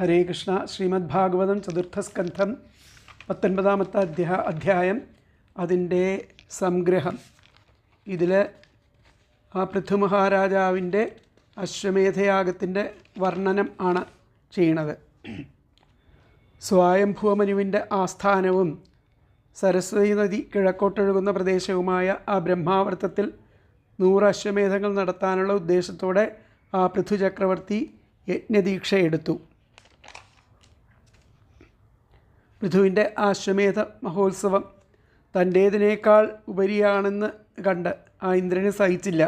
ഹരേ കൃഷ്ണ ശ്രീമദ് ഭാഗവതം ചതുർത്ഥസ്കന്ധം പത്തൊൻപതാമത്തെ അധ്യാ അധ്യായം അതിന്റെ സംഗ്രഹം. ഇതിൽ ആ പൃഥ്വമഹാരാജാവിന്റെ അശ്വമേധയാഗത്തിന്റെ വർണനം ആണ് ചെയ്യണത്. സ്വായംഭൂമനുവിന്റെ ആസ്ഥാനവും സരസ്വതി നദി കിഴക്കോട്ടൊഴുകുന്ന പ്രദേശവുമായ ആ ബ്രഹ്മാവർത്തത്തിൽ നൂറ് അശ്വമേധങ്ങൾ നടത്താനുള്ള ഉദ്ദേശത്തോടെ ആ പൃഥു ചക്രവർത്തി യജ്ഞദീക്ഷ എടുത്തു പൃഥുവിന്റെ ആ അശ്വമേധ മഹോത്സവം തന്റേതിനേക്കാൾ ഉപരിയാണെന്ന് കണ്ട് ആ ഇന്ദ്രന് സഹിച്ചില്ല.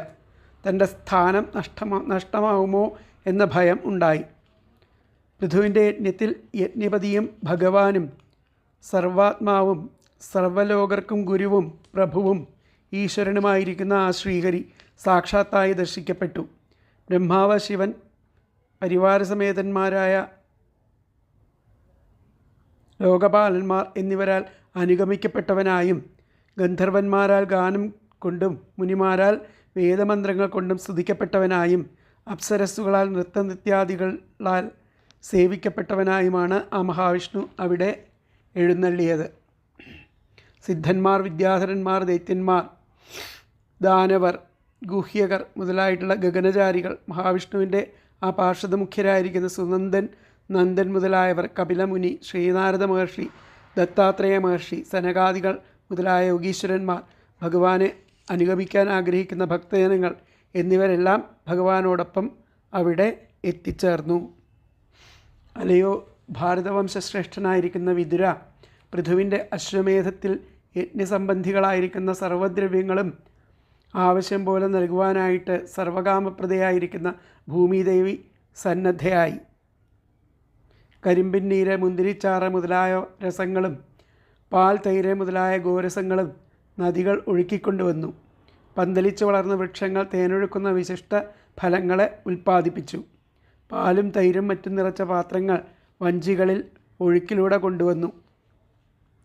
തന്റെ സ്ഥാനം നഷ്ടമാ നഷ്ടമാവുമോ എന്ന ഭയം ഉണ്ടായി. പൃഥുവിന്റെ യജ്ഞത്തിൽ യജ്ഞപതിയും ഭഗവാനും സർവാത്മാവും സർവലോകർക്കും ഗുരുവും പ്രഭുവും ഈശ്വരനുമായിരിക്കുന്ന ആ ശ്രീഹരി സാക്ഷാത്തായി ദർശിക്കപ്പെട്ടു. ബ്രഹ്മാവ ശിവൻ പരിവാരസമേതന്മാരായ ലോകപാലന്മാർ എന്നിവരാൽ അനുഗമിക്കപ്പെട്ടവനായും ഗന്ധർവന്മാരാൽ ഗാനം കൊണ്ടും മുനിമാരാൽ വേദമന്ത്രങ്ങൾ കൊണ്ടും സ്തുതിക്കപ്പെട്ടവനായും അപ്സരസ്സുകളാൽ നൃത്തനൃത്യാദികളാൽ സേവിക്കപ്പെട്ടവനായുമാണ് ആ മഹാവിഷ്ണു അവിടെ എഴുന്നള്ളിയത്. സിദ്ധന്മാർ വിദ്യാധരന്മാർ ദൈത്യന്മാർ ദാനവർ ഗുഹ്യകർ മുതലായിട്ടുള്ള ഗഗനചാരികൾ മഹാവിഷ്ണുവിന്റെ ആ പാർഷദ മുഖ്യരായിരിക്കുന്ന സുനന്ദൻ നന്ദൻ മുതലായവർ കപിലമുനി ശ്രീനാരദ മഹർഷി ദത്താത്രേയ മഹർഷി സനകാദികൾ മുതലായ യോഗീശ്വരന്മാർ ഭഗവാനെ അനുഗമിക്കാൻ ആഗ്രഹിക്കുന്ന ഭക്തജനങ്ങൾ എന്നിവരെല്ലാം ഭഗവാനോടൊപ്പം അവിടെ എത്തിച്ചേർന്നു. അലയോ ഭാരതവംശശ്രേഷ്ഠനായിരിക്കുന്ന വിതുര പൃഥുവിന്റെ അശ്വമേധത്തിൽ യജ്ഞസംബന്ധികളായിരിക്കുന്ന സർവദ്രവ്യങ്ങളും ആവശ്യം പോലെ നൽകുവാനായിട്ട് സർവകാമപ്രദയായിരിക്കുന്ന ഭൂമിദേവി സന്നദ്ധയായി. കരിമ്പിൻ നീര് മുന്തിരിച്ചാറ് മുതലായ രസങ്ങളും പാൽ തൈര് മുതലായ ഗോരസങ്ങളും നദികൾ ഒഴുക്കിക്കൊണ്ടുവന്നു. പന്തലിച്ചു വളർന്ന വൃക്ഷങ്ങൾ തേനൊഴുക്കുന്ന വിശിഷ്ട ഫലങ്ങളെ ഉൽപ്പാദിപ്പിച്ചു. പാലും തൈരും മറ്റും നിറച്ച പാത്രങ്ങൾ വഞ്ചികളിൽ ഒഴുക്കിലൂടെ കൊണ്ടുവന്നു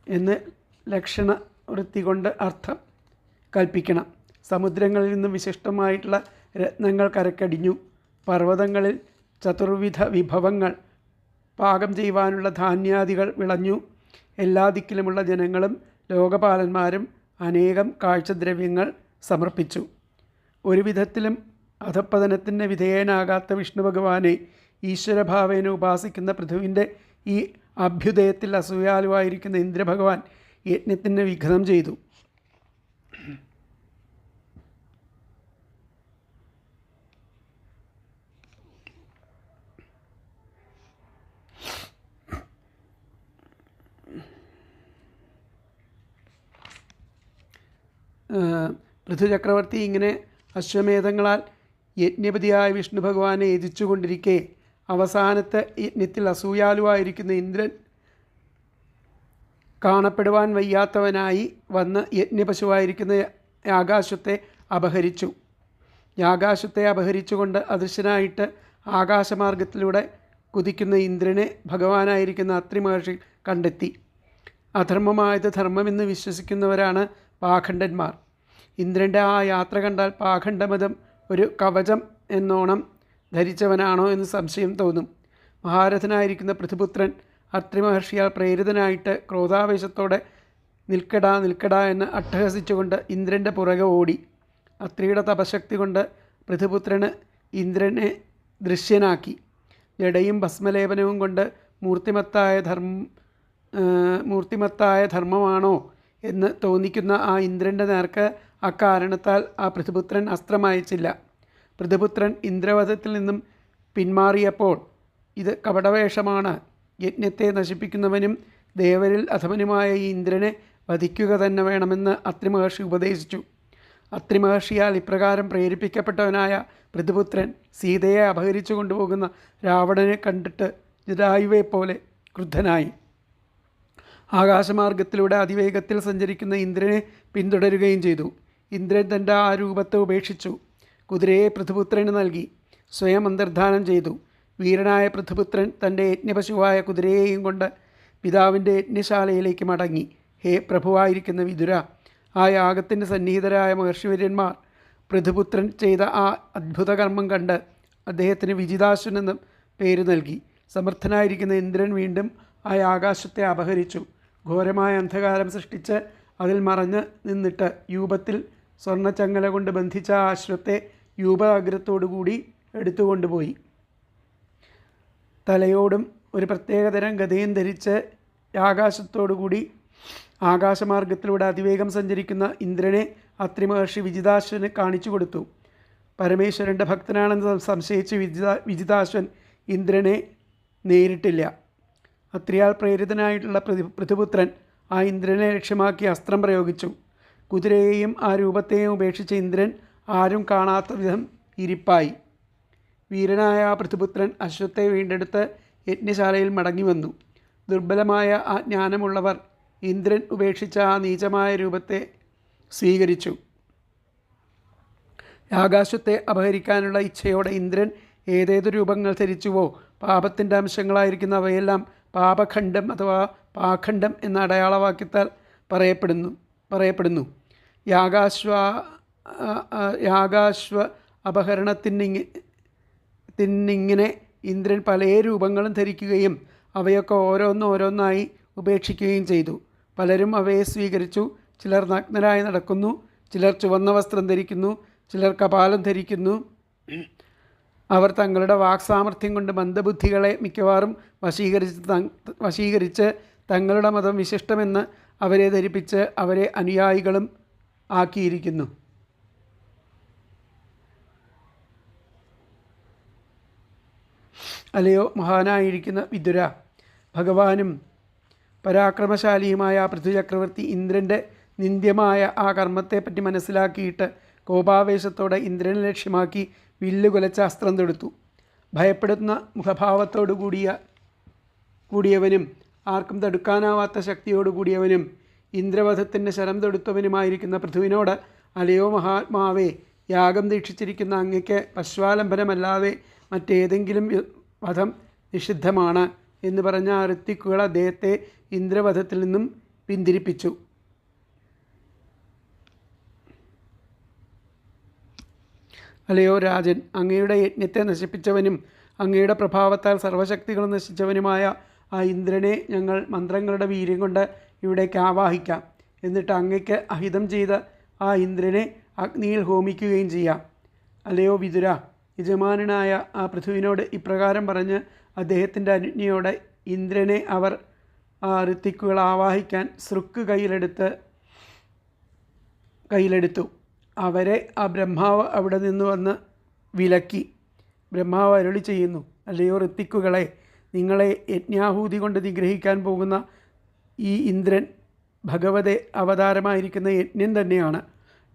എന്ന് ലക്ഷണ വൃത്തി കൊണ്ട് അർത്ഥം കൽപ്പിക്കണം. സമുദ്രങ്ങളിൽ നിന്നും വിശിഷ്ടമായിട്ടുള്ള രത്നങ്ങൾ കരക്കടിഞ്ഞു. പർവതങ്ങളിൽ ചതുർവിധ വിഭവങ്ങൾ പാകം ചെയ്യുവാനുള്ള ധാന്യാദികൾ വിളഞ്ഞു. എല്ലാ ദിക്കിലുമുള്ള ജനങ്ങളും ലോകപാലന്മാരും അനേകം കാഴ്ചദ്രവ്യങ്ങൾ സമർപ്പിച്ചു. ഒരു വിധത്തിലും അധപ്പതനത്തിന് വിധേയനാകാത്ത വിഷ്ണു ഭഗവാനെ ഈശ്വരഭാവേന ഉപാസിക്കുന്ന പൃഥുവിന്റെ ഈ അഭ്യുദയത്തിൽ അസൂയാലുവായിരിക്കുന്ന ഇന്ദ്രഭഗവാൻ യജ്ഞത്തിന് വിഘ്നം ചെയ്തു. പൃഥു ഇങ്ങനെ അശ്വമേധങ്ങളാൽ യജ്ഞപതിയായ വിഷ്ണു ഭഗവാനെ യജിച്ചുകൊണ്ടിരിക്കെ അവസാനത്തെ യജ്ഞത്തിൽ അസൂയാലുവായിരിക്കുന്ന ഇന്ദ്രൻ കാണപ്പെടുവാൻ വയ്യാത്തവനായി വന്ന് യജ്ഞപശുവായിരിക്കുന്ന ആകാശത്തെ അപഹരിച്ചു. ആകാശത്തെ അപഹരിച്ചുകൊണ്ട് അദൃശ്യനായിട്ട് ആകാശമാർഗത്തിലൂടെ കുതിക്കുന്ന ഇന്ദ്രനെ ഭഗവാനായിരിക്കുന്ന അത്രി മഹർഷി കണ്ടെത്തി. അധർമ്മമായത് ധർമ്മമെന്ന് വിശ്വസിക്കുന്നവരാണ് പാഖണ്ഡന്മാർ. ഇന്ദ്രന്റെ ആ യാത്ര കണ്ടാൽ പാഖണ്ഡമതം ഒരു കവചം എന്നോണം ധരിച്ചവനാണോ എന്ന് സംശയം തോന്നും. മഹാരഥനായിരിക്കുന്ന പൃഥുപുത്രൻ അത്രി മഹർഷിയാൽ പ്രേരിതനായിട്ട് ക്രോധാവേശത്തോടെ നിൽക്കടാ നിൽക്കടാ എന്ന് അട്ടഹസിച്ചുകൊണ്ട് ഇന്ദ്രന്റെ പുറകെ ഓടി. അത്രിയുടെ തപശക്തി കൊണ്ട് പൃഥുപുത്രന് ഇന്ദ്രനെ ദൃശ്യനാക്കി. ജടയും ഭസ്മലേപനവും കൊണ്ട് മൂർത്തിമത്തായ ധർമ്മ മൂർത്തിമത്തായ ധർമ്മമാണോ എന്ന് തോന്നിക്കുന്ന ആ ഇന്ദ്രന്റെ നേർക്ക് അക്കാരണത്താൽ ആ പൃഥുപുത്രൻ അസ്ത്രമയച്ചില്ല. പൃഥുപുത്രൻ ഇന്ദ്രവധത്തിൽ നിന്നും പിന്മാറിയപ്പോൾ ഇത് കപടവേഷമാണ്. യജ്ഞത്തെ നശിപ്പിക്കുന്നവനും ദേവരിൽ അധമനുമായ ഈ ഇന്ദ്രനെ വധിക്കുക തന്നെ വേണമെന്ന് അത്രിമഹർഷി ഉപദേശിച്ചു. അത്രിമഹർഷിയാൽ ഇപ്രകാരം പ്രേരിപ്പിക്കപ്പെട്ടവനായ പൃഥുപുത്രൻ സീതയെ അപഹരിച്ചു കൊണ്ടുപോകുന്ന രാവണനെ കണ്ടിട്ട് ജടായുവെ പോലെ ക്രുദ്ധനായി. ആകാശമാർഗത്തിലൂടെ അതിവേഗത്തിൽ സഞ്ചരിക്കുന്ന ഇന്ദ്രനെ പിന്തുടരുകയും ചെയ്തു. ഇന്ദ്രൻ തന്റെ ആ രൂപത്തെ ഉപേക്ഷിച്ചു. കുതിരയെ പൃഥുപുത്രന് നൽകി. സ്വയം അന്തർധാനം ചെയ്തു. വീരനായ പൃഥുപുത്രൻ തന്റെ യജ്ഞപശുവായ കുതിരയെയും കൊണ്ട് പിതാവിന്റെ യജ്ഞശാലയിലേക്ക് മടങ്ങി. ഹേ പ്രഭുവായിരിക്കുന്ന വിതുര ആ യാഗത്തിന്റെ സന്നിഹിതരായ മഹർഷിവര്യന്മാർ പൃഥുപുത്രൻ ചെയ്ത ആ അത്ഭുത കർമ്മം കണ്ട് അദ്ദേഹത്തിന് വിജിതാശ്വൻ എന്ന പേര് നൽകി. സമർത്ഥനായിരിക്കുന്ന ഇന്ദ്രൻ വീണ്ടും ആ ആകാശത്തെ അപഹരിച്ചു. ഘോരമായ അന്ധകാരം സൃഷ്ടിച്ച് അതിൽ മറഞ്ഞ് നിന്നിട്ട് യൂപത്തിൽ സ്വർണച്ചങ്ങല കൊണ്ട് ബന്ധിച്ച അശ്വത്തെ യൂപാഗ്രത്തോടുകൂടി എടുത്തുകൊണ്ടുപോയി തലയോടും ഒരു പ്രത്യേകതരം ഗതയും ധരിച്ച് ആകാശത്തോടുകൂടി ആകാശമാർഗത്തിലൂടെ അതിവേഗം സഞ്ചരിക്കുന്ന ഇന്ദ്രനെ അത്രിമഹർഷി വിജിതാശ്വന് കാണിച്ചു കൊടുത്തു. പരമേശ്വരന്റെ ഭക്തനാണെന്ന് സംശയിച്ച് വിജിത വിജിതാശ്വൻ ഇന്ദ്രനെ നേരിട്ടില്ല. അത്രിയാൽ പ്രേരിതനായിട്ടുള്ള പൃഥുപുത്രൻ ആ ഇന്ദ്രനെ ലക്ഷ്യമാക്കി അസ്ത്രം പ്രയോഗിച്ചു. കുതിരയെയും ആ രൂപത്തെയും ഉപേക്ഷിച്ച ഇന്ദ്രൻ ആരും കാണാത്ത വിധം ഇരിപ്പായി. വീരനായ ആ പൃഥുപുത്രൻ അശ്വത്തെ വീണ്ടെടുത്ത് യജ്ഞശാലയിൽ മടങ്ങി വന്നു ദുർബലമായ ആ ജ്ഞാനമുള്ളവർ ഇന്ദ്രൻ ഉപേക്ഷിച്ച ആ നീചമായ രൂപത്തെ സ്വീകരിച്ചു. ആകാശത്തെ അപഹരിക്കാനുള്ള ഇച്ഛയോടെ ഇന്ദ്രൻ ഏതേത് രൂപങ്ങൾ ധരിച്ചുവോ പാപത്തിന്റെ അംശങ്ങളായിരിക്കുന്ന അവയെല്ലാം പാപഖണ്ഡം അഥവാ പാഖണ്ഡം എന്ന അടയാളവാക്യത്താൽ പറയപ്പെടുന്നു. പറയപ്പെടുന്നു. യാഗാശ്വ യാഗാശ്വ അപഹരണത്തിനിങ്ങ തിന്നിങ്ങനെ ഇന്ദ്രൻ പല രൂപങ്ങളും ധരിക്കുകയും അവയൊക്കെ ഓരോന്നോരോന്നായി ഉപേക്ഷിക്കുകയും ചെയ്തു. പലരും അവയെ സ്വീകരിച്ചു. ചിലർ നഗ്നരായി നടക്കുന്നു. ചിലർ ചുവന്ന വസ്ത്രം ധരിക്കുന്നു. ചിലർ കപാലം ധരിക്കുന്നു. അവർ തങ്ങളുടെ വാക്സാമർഥ്യം കൊണ്ട് മന്ദബുദ്ധികളെ മിക്കവാറും വശീകരിച്ച് വശീകരിച്ച് തങ്ങളുടെ മതം വിശിഷ്ടമെന്ന് അവരെ ധരിപ്പിച്ച് അവരെ അനുയായികളും ആക്കിയിരിക്കുന്നു. അലയോ മഹാനായിരിക്കുന്ന വിദുര ഭഗവാനും പരാക്രമശാലിയുമായ പൃഥ്വിചക്രവർത്തി ഇന്ദ്രന്റെ നിന്ദ്യമായ ആ കർമ്മത്തെപ്പറ്റി മനസ്സിലാക്കിയിട്ട് കോപാവേശത്തോടെ ഇന്ദ്രനെ ലക്ഷ്യമാക്കി വില്ലുകൊലച്ച അസ്ത്രം തൊടുത്തു. ഭയപ്പെടുന്ന മുഖഭാവത്തോടു കൂടിയ കൂടിയവനും ആർക്കും തടുക്കാനാവാത്ത ശക്തിയോടുകൂടിയവനും ഇന്ദ്രവധത്തിന്റെ ശരം തൊടുത്തവനുമായിരിക്കുന്ന പൃഥുവിനോട് അലയോ മഹാത്മാവേ യാഗം ദീക്ഷിച്ചിരിക്കുന്ന അങ്ങയ്ക്ക് പശ്വാലംബനമല്ലാതെ മറ്റേതെങ്കിലും വധം നിഷിദ്ധമാണ് എന്ന് പറഞ്ഞ ആ ഋത്തിക്കുകൾ അദ്ദേഹത്തെ ഇന്ദ്രവധത്തിൽ നിന്നും പിന്തിരിപ്പിച്ചു. അല്ലയോ രാജൻ അങ്ങയുടെ യജ്ഞത്തെ നശിപ്പിച്ചവനും അങ്ങയുടെ പ്രഭാവത്താൽ സർവശക്തികളും നശിച്ചവനുമായ ആ ഇന്ദ്രനെ ഞങ്ങൾ മന്ത്രങ്ങളുടെ വീര്യം കൊണ്ട് ഇവിടേക്ക് ആവാഹിക്കാം. എന്നിട്ട് അങ്ങയ്ക്ക് അഹിതം ചെയ്ത ആ ഇന്ദ്രനെ അഗ്നിയിൽ ഹോമിക്കുകയും ചെയ്യാം. അല്ലയോ വിതുര യജമാനനായ ആ പൃഥുവിനോട് ഇപ്രകാരം പറഞ്ഞ് അദ്ദേഹത്തിന്റെ അനുജ്ഞയോടെ ഇന്ദ്രനെ അവർ ആ ഋത്തിക്കുകൾ ആവാഹിക്കാൻ സൃക്ക് കയ്യിലെടുത്ത് കയ്യിലെടുത്തു. അവരെ ആ ബ്രഹ്മാവ് അവിടെ നിന്ന് വന്ന് വിലക്കി. ബ്രഹ്മാവ് അരുളി ചെയ്യുന്നു അല്ലയോ ഋത്തിക്കുകളെ നിങ്ങളെ യജ്ഞാഹൂതി കൊണ്ട് നിഗ്രഹിക്കാൻ പോകുന്ന ഈ ഇന്ദ്രൻ ഭഗവതെ അവതാരമായിരിക്കുന്ന യജ്ഞം തന്നെയാണ്.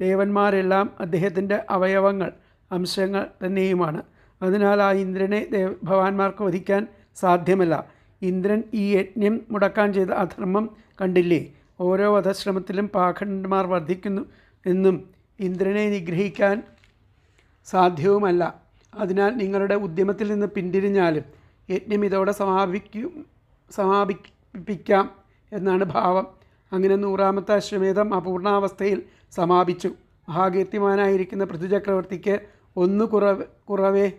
ദേവന്മാരെല്ലാം അദ്ദേഹത്തിന്റെ അവയവങ്ങൾ അംശങ്ങൾ തന്നെയുമാണ്. അതിനാൽ ആ ഇന്ദ്രനെ ദേവ ഭവാന്മാർക്ക് വധിക്കാൻ സാധ്യമല്ല. ഇന്ദ്രൻ ഈ യജ്ഞം മുടക്കാൻ ചെയ്ത അധർമ്മം കണ്ടില്ലേ? ഓരോ വധശ്രമത്തിലും പാഖണ്ഡന്മാർ വർദ്ധിക്കുന്നു എന്നും ഇന്ദ്രനെ നിഗ്രഹിക്കാൻ സാധ്യവുമല്ല. അതിനാൽ നിങ്ങളുടെ ഉദ്യമത്തിൽ നിന്ന് പിന്തിരിഞ്ഞാലും യജ്ഞം ഇതോടെ സമാപിക്കും സമാപിപ്പിക്കാം എന്നാണ് ഭാവം. അങ്ങനെ നൂറാമത്തെ അശ്വമേധം അപൂർണാവസ്ഥയിൽ സമാപിച്ചു. മഹാകീർത്തിമാനായിരിക്കുന്ന പൃഥ്വിചക്രവർത്തിക്ക് ഒന്ന് കുറവ് കുറവേ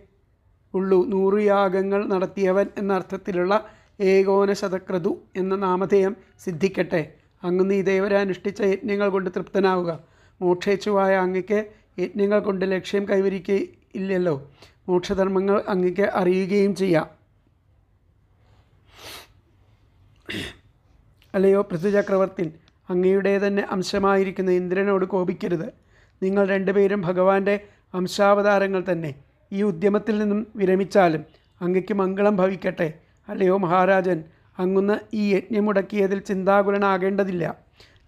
ഉള്ളൂ. നൂറ് യാഗങ്ങൾ നടത്തിയവൻ എന്ന അർത്ഥത്തിലുള്ള ഏകോന ശതക്രതു എന്ന നാമധേയം സിദ്ധിക്കട്ടെ. അങ്ങ് നീ ദേവരാനുഷ്ഠിച്ച യജ്ഞങ്ങൾ കൊണ്ട് തൃപ്തനാവുക. മോക്ഷേച്ഛുവായ അങ്ങയ്ക്ക് യജ്ഞങ്ങൾ കൊണ്ട് ലക്ഷ്യം കൈവരിക്കയില്ലല്ലോ. മോക്ഷധർമ്മങ്ങൾ അങ്ങയ്ക്ക് അറിയുകയും ചെയ്യാം. അല്ലയോ പൃഥ്വിചക്രവർത്തിൻ? അങ്ങയുടെ തന്നെ അംശമായിരിക്കുന്ന ഇന്ദ്രനോട് കോപിക്കരുത്. നിങ്ങൾ രണ്ടുപേരും ഭഗവാന്റെ അംശാവതാരങ്ങൾ തന്നെ. ഈ ഉദ്യമത്തിൽ നിന്നും വിരമിച്ചാലും അങ്ങയ്ക്ക് മംഗളം ഭവിക്കട്ടെ. അല്ലയോ മഹാരാജൻ അങ്ങുന്ന് ഈ യജ്ഞം മുടക്കിയതിൽ ചിന്താകുലനാകേണ്ടതില്ല.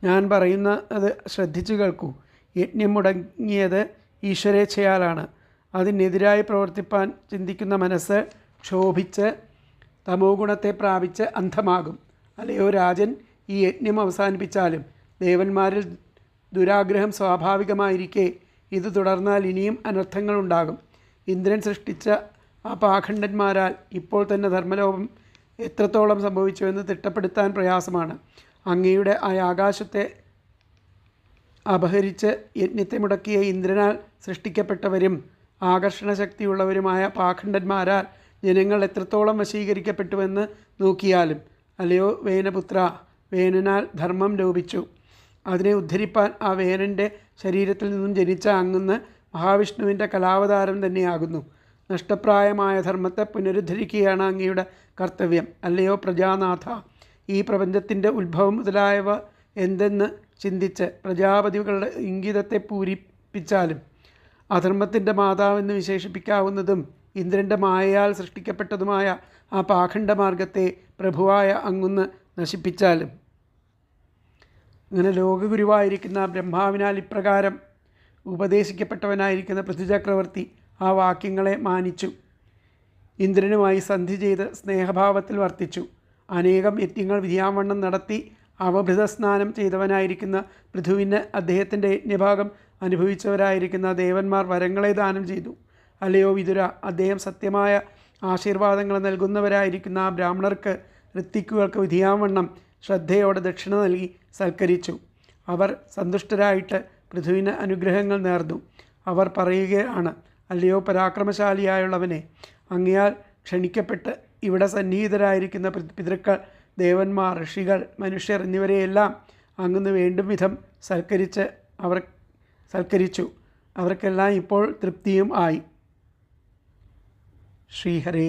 ഞാൻ പറയുന്ന അത് ശ്രദ്ധിച്ചു കേൾക്കൂ. യജ്ഞം മുടങ്ങിയത് ഈശ്വരേച്ഛയാലാണ്. അതിനെതിരായി പ്രവർത്തിപ്പാൻ ചിന്തിക്കുന്ന മനസ്സ് ക്ഷോഭിച്ച് തമോ ഗുണത്തെ പ്രാപിച്ച് അന്ധമാകും. അല്ലയോ രാജൻ ഈ യജ്ഞം അവസാനിപ്പിച്ചാലും ദേവന്മാരിൽ ദുരാഗ്രഹം സ്വാഭാവികമായിരിക്കെ. ഇത് തുടർന്നാൽ ഇനിയും അനർത്ഥങ്ങളുണ്ടാകും ഇന്ദ്രൻ സൃഷ്ടിച്ച ആ പാഖണ്ഡന്മാരാൽ ഇപ്പോൾ തന്നെ ധർമ്മലോപം എത്രത്തോളം സംഭവിച്ചുവെന്ന് തിട്ടപ്പെടുത്താൻ പ്രയാസമാണ്. അങ്ങയുടെ ആ ആകാശത്തെ അപഹരിച്ച് യജ്ഞത്തെ മുടക്കിയ ഇന്ദ്രനാൽ സൃഷ്ടിക്കപ്പെട്ടവരും ആകർഷണ ശക്തിയുള്ളവരുമായ പാഖണ്ഡന്മാരാൽ ജനങ്ങൾ എത്രത്തോളം വശീകരിക്കപ്പെട്ടുവെന്ന് നോക്കിയാലും അല്ലയോ വേനപുത്ര? വേനനാൽ ധർമ്മം ലോപിച്ചു. അതിനെ ഉദ്ധരിപ്പാൻ ആ വേനന്റെ ശരീരത്തിൽ നിന്നും ജനിച്ച അങ്ങെന്ന് മഹാവിഷ്ണുവിന്റെ കലാവതാരം തന്നെയാകുന്നു. നഷ്ടപ്രായമായ ധർമ്മത്തെ പുനരുദ്ധരിക്കുകയാണ് അങ്ങയുടെ കർത്തവ്യം. അല്ലയോ പ്രജാനാഥ? ഈ പ്രപഞ്ചത്തിന്റെ ഉത്ഭവം മുതലായവ എന്തെന്ന് ചിന്തിച്ച് പ്രജാപതികളുടെ ഇംഗിതത്തെ പൂരിപ്പിച്ചാലും അധർമ്മത്തിന്റെ മാതാവെന്ന് വിശേഷിപ്പിക്കാവുന്നതും ഇന്ദ്രന്റെ മായയാൽ സൃഷ്ടിക്കപ്പെട്ടതുമായ ആ പാഖണ്ഡമാർഗത്തെ പ്രഭുവായ അങ്ങുന്ന് നശിപ്പിച്ചാലും. അങ്ങനെ ലോകഗുരുവായിരിക്കുന്ന ബ്രഹ്മാവിനാൽ ഇപ്രകാരം ഉപദേശിക്കപ്പെട്ടവനായിരിക്കുന്ന പൃഥ്വിചക്രവർത്തി ആ വാക്യങ്ങളെ മാനിച്ചു. ഇന്ദ്രനുമായി സന്ധി ചെയ്ത് സ്നേഹഭാവത്തിൽ വർത്തിച്ചു. അനേകം യജ്ഞങ്ങൾ വിധിയാവണ്ണം നടത്തി അവഭൃത സ്നാനം ചെയ്തവനായിരിക്കുന്ന പൃഥുവിന് അദ്ദേഹത്തിന്റെ യജ്ഞഭാഗം അനുഭവിച്ചവരായിരിക്കുന്ന ദേവന്മാർ വരങ്ങളെ ദാനം ചെയ്തു. അല്ലയോ വിതുര അദ്ദേഹം സത്യമായ ആശീർവാദങ്ങൾ നൽകുന്നവരായിരിക്കുന്ന ആ ബ്രാഹ്മണർക്ക് ഋത്തിക്കുകൾക്ക് വിധിയാവണ്ണം ശ്രദ്ധയോടെ ദക്ഷിണ നൽകി സൽക്കരിച്ചു. അവർ സന്തുഷ്ടരായിട്ട് പൃഥുവിന് അനുഗ്രഹങ്ങൾ നേർന്നു. അവർ പറയുകയാണ് അല്ലയോ പരാക്രമശാലിയായുള്ളവനെ അങ്ങയാൽ ക്ഷണിക്കപ്പെട്ട് ഇവിടെ സന്നിഹിതരായിരിക്കുന്ന പിതൃക്കൾ ദേവന്മാർ ഋഷികൾ മനുഷ്യർ എന്നിവരെയെല്ലാം അങ്ങനെ വേണ്ടും വിധം സൽക്കരിച്ച് അവർ സൽക്കരിച്ചു. അവർക്കെല്ലാം ഇപ്പോൾ തൃപ്തിയും ആയി. ശ്രീഹരേ